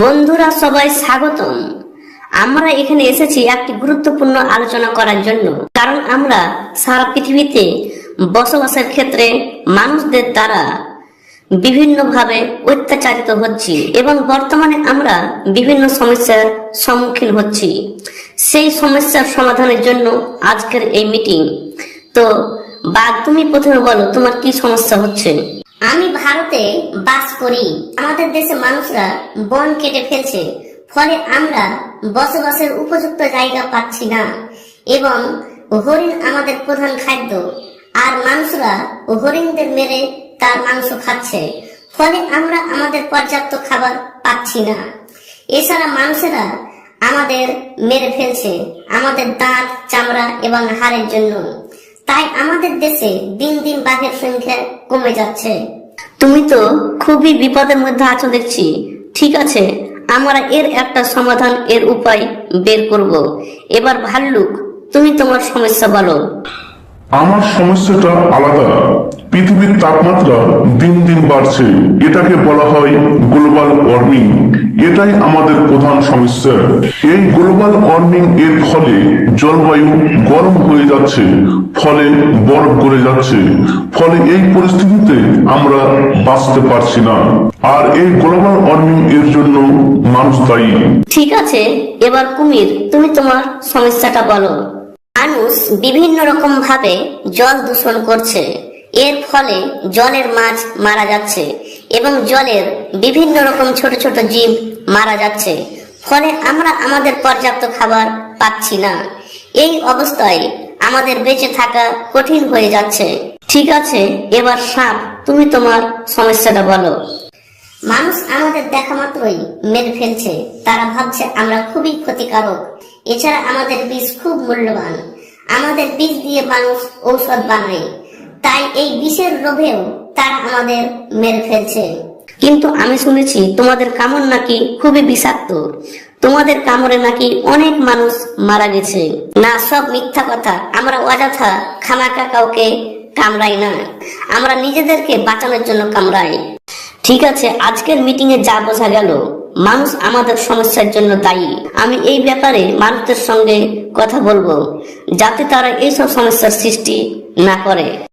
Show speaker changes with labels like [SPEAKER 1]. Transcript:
[SPEAKER 1] বন্ধুরা, সবাই স্বাগতম। আমরা এখানে এসেছি একটি গুরুত্বপূর্ণ আলোচনা করার জন্য। কারণ আমরা সারা পৃথিবীতে বসবাসের ক্ষেত্রে মানুষদের দ্বারা বিভিন্নভাবে অত্যাচারিত হচ্ছি এবং বর্তমানে আমরা বিভিন্ন সমস্যার সম্মুখীন হচ্ছি। সেই সমস্যার সমাধানের জন্য আজকের এই মিটিং তো বা তুমি প্রথমে বলো, তোমার কি সমস্যা হচ্ছে?
[SPEAKER 2] আমি ভারতে বাস করি। আমাদের দেশে মানুষরা বন কেটে ফেলছে। ফলে আমরা বসবাসের উপযুক্ত জায়গা পাচ্ছি না। এবং হরিণ আমাদের প্রধান খাদ্য। আর মানুষরা হরিণদের মেরে তার মাংস খাচ্ছে। ফলে আমরা আমাদের পর্যাপ্ত খাবার পাচ্ছি না। এছাড়া মানুষেরা আমাদের মেরে ফেলছে। আমাদের দাঁত, চামড়া এবং হাড়ের জন্য। তাই আমাদের দেশে দিন দিন বাঘের সংখ্যা কমে যাচ্ছে।
[SPEAKER 1] তুমি তো খুবই বিপদের মধ্যে আছো দেখছি। ঠিক আছে আমরা এর একটা সমাধান এর উপায় বের করব। এবার ভাল্লুক তুমি তোমার সমস্যা বলো।
[SPEAKER 3] আমার সমস্যাটা আলাদা। পৃথিবীর তাপমাত্রা দিন দিন বাড়ছে। এটাকে বলা হয় গ্লোবাল ওয়ার্মিং এটাই আমাদের প্রধান সমস্যা। এই গ্লোবাল ওয়ার্মিং এর ফলে জলবায়ু গরম হয়ে যাচ্ছে, ফলে বরফ গলে যাচ্ছে। ফলে এই পরিস্থিতিতে আমরা বাঁচতে পারছি না। আর এই গ্লোবাল ওয়ার্মিং এর জন্য মানুষ দায়ী।
[SPEAKER 1] ঠিক আছে, এবার কুমির, তুমি তোমার সমস্যাটা বলো।
[SPEAKER 2] মানুষ বিভিন্ন রকম ভাবে জল দূষণ করছে। এর ফলে জলের মাছ মারা যাচ্ছে এবং জলের বিভিন্ন রকম ছোট ছোট জীব মারা যাচ্ছে। ফলে আমরা আমাদের পর্যাপ্ত খাবার পাচ্ছি না। এই অবস্থায় আমাদের বেঁচে থাকা কঠিন হয়ে যাচ্ছে।
[SPEAKER 1] ঠিক আছে, এবার সাপ, তুমি তোমার সমস্যাটা বলো।
[SPEAKER 2] মানুষ আমাদের দেখা মাত্রই মেরে ফেলছে। তারা ভাবছে আমরা খুবই ক্ষতিকারক। এছাড়া আমাদের বীজ খুব মূল্যবান। আমাদের বীজ দিয়ে মানুষ ঔষধ বানায়। তাই এই বিষের লোভেও তারা আমাদের মেরে ফেলছে।
[SPEAKER 1] কিন্তু আমি শুনেছি তোমাদের কামড় নাকি খুবই বিষাক্ত। তোমাদের কামড়ে নাকি অনেক মানুষ মারা গেছে।
[SPEAKER 2] না, সব মিথ্যা কথা। আমরা অযথা খামাকা কাউকে কামড়াই না। আমরা নিজেদেরকে বাঁচানোর জন্য কামড়াই।
[SPEAKER 1] ঠিক আছে, আজকের মিটিং এ যা বোঝা গেল, মানুষ আমাদের সমস্যার জন্য দায়ী। আমি এই ব্যাপারে মানুষদের সঙ্গে কথা বলব, যাতে তারা এইসব সমস্যার সৃষ্টি না করে।